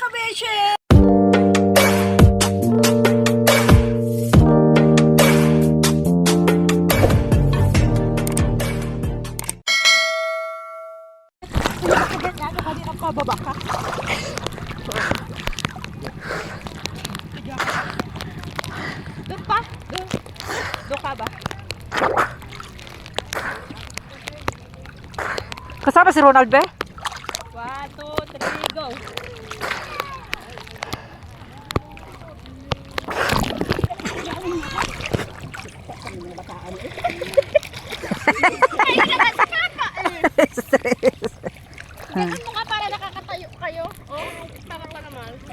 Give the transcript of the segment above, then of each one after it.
kabeshe! Pababa ka. Doon pa? Doon? Doon ka ba? Kasama si Ronald ba?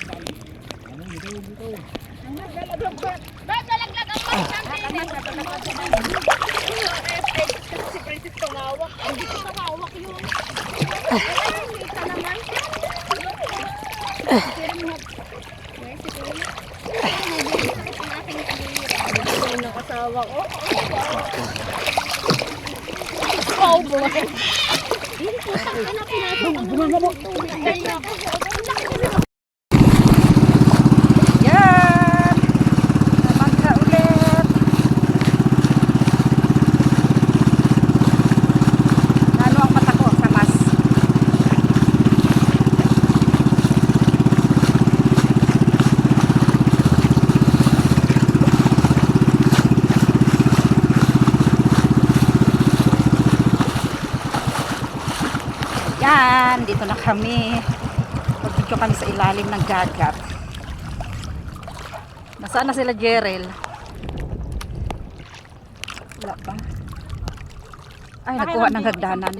Pa naman. Ba't nalaglag ang pagkakang Si Princess tumawak. Hindi ko tumawak yun. Kita naman. Ang asawa ko. Oh boy. Yan! Naman ka ulit. Lalo ang mata ko sa mas. Yan, dito na kami. Pagdito kami sa ilalim ng gagat. Nasaan na sila Jerel? Wala pa. Ay, nakuha ng hagdanan.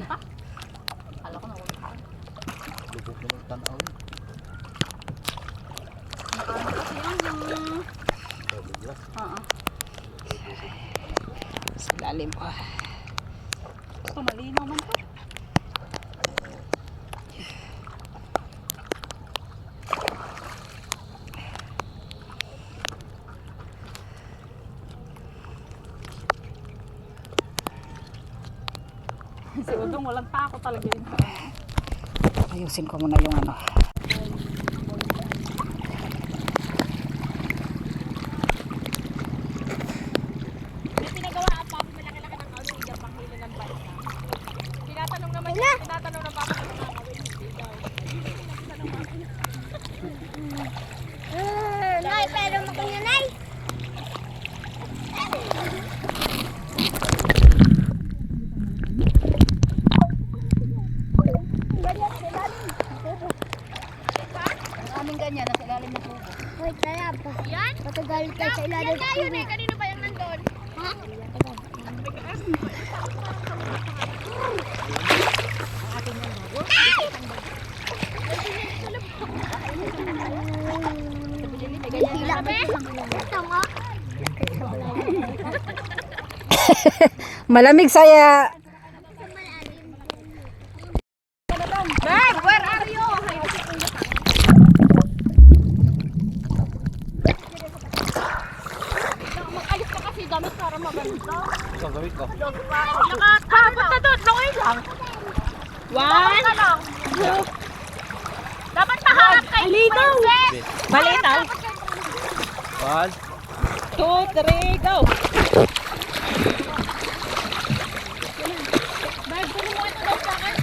Sa ilalim po. Ito malinaw man to. Walang takot talaga yun. Ayusin ko muna yung ano. May pinagawa ang papa malaki-laki ng kauli yung panghilo ng bata. Tinatanong naman niya, tinatanong ng papa kung nakakawin. Hindi daw. Nay, pero makunya nay. Maraming ganyan, nasa ilalim ng tubo. Hoy, kaya pa. Yan? Patagal ka sa Yan ilalim na eh. Kanino ba yung nandun? Ha? Malamig saya. Ikaw gawin ko. Nakakabot na doon, lungoy lang. One. Ka lang. Dapat maharap kay Princess. Balitaw. One. Two, three, go. Puno mo ito daw sa akin.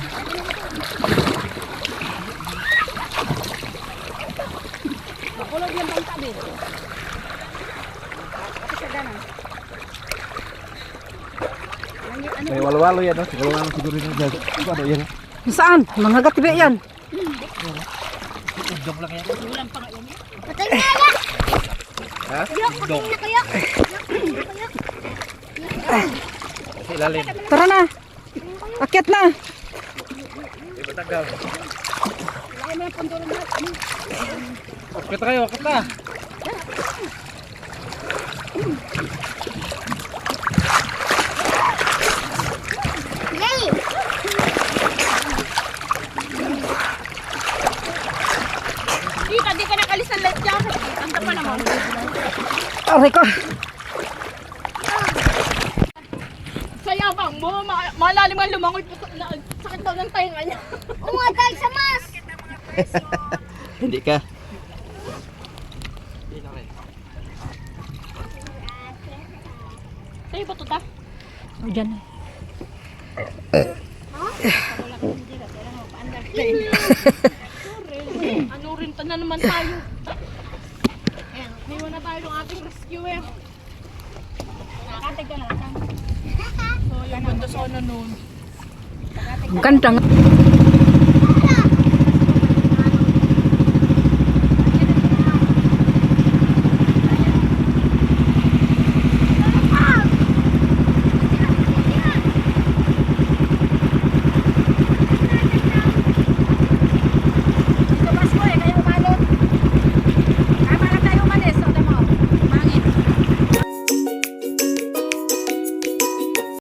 Makulog yung bangka din. May walwalo yan, no? Siguro lang siguro yung jag. Ito ano yan? Saan? Mga gatibi yan. Udong lang yan. Patay na yan. Ha? Udong. Na kayo. Sa ilalim. Tara na. Akyat na. Di ba tagal? Akit na kayo, akit na. Nay. Di ka, nakalis ng light jacket. Ang pa naman. Aray ko. Sayabang mo, ma malalim ang lumangoy. Sakit daw ng tainga niya. Umagal sa mas. Hindi ka. Sa'yo ba ito ta? O, dyan. ano rin ta na naman tayo. Ayan, may na tayo ng ating rescuer. Pagkatay ka na lang. So, yung mundo sa ano nun. Ang ganda nga.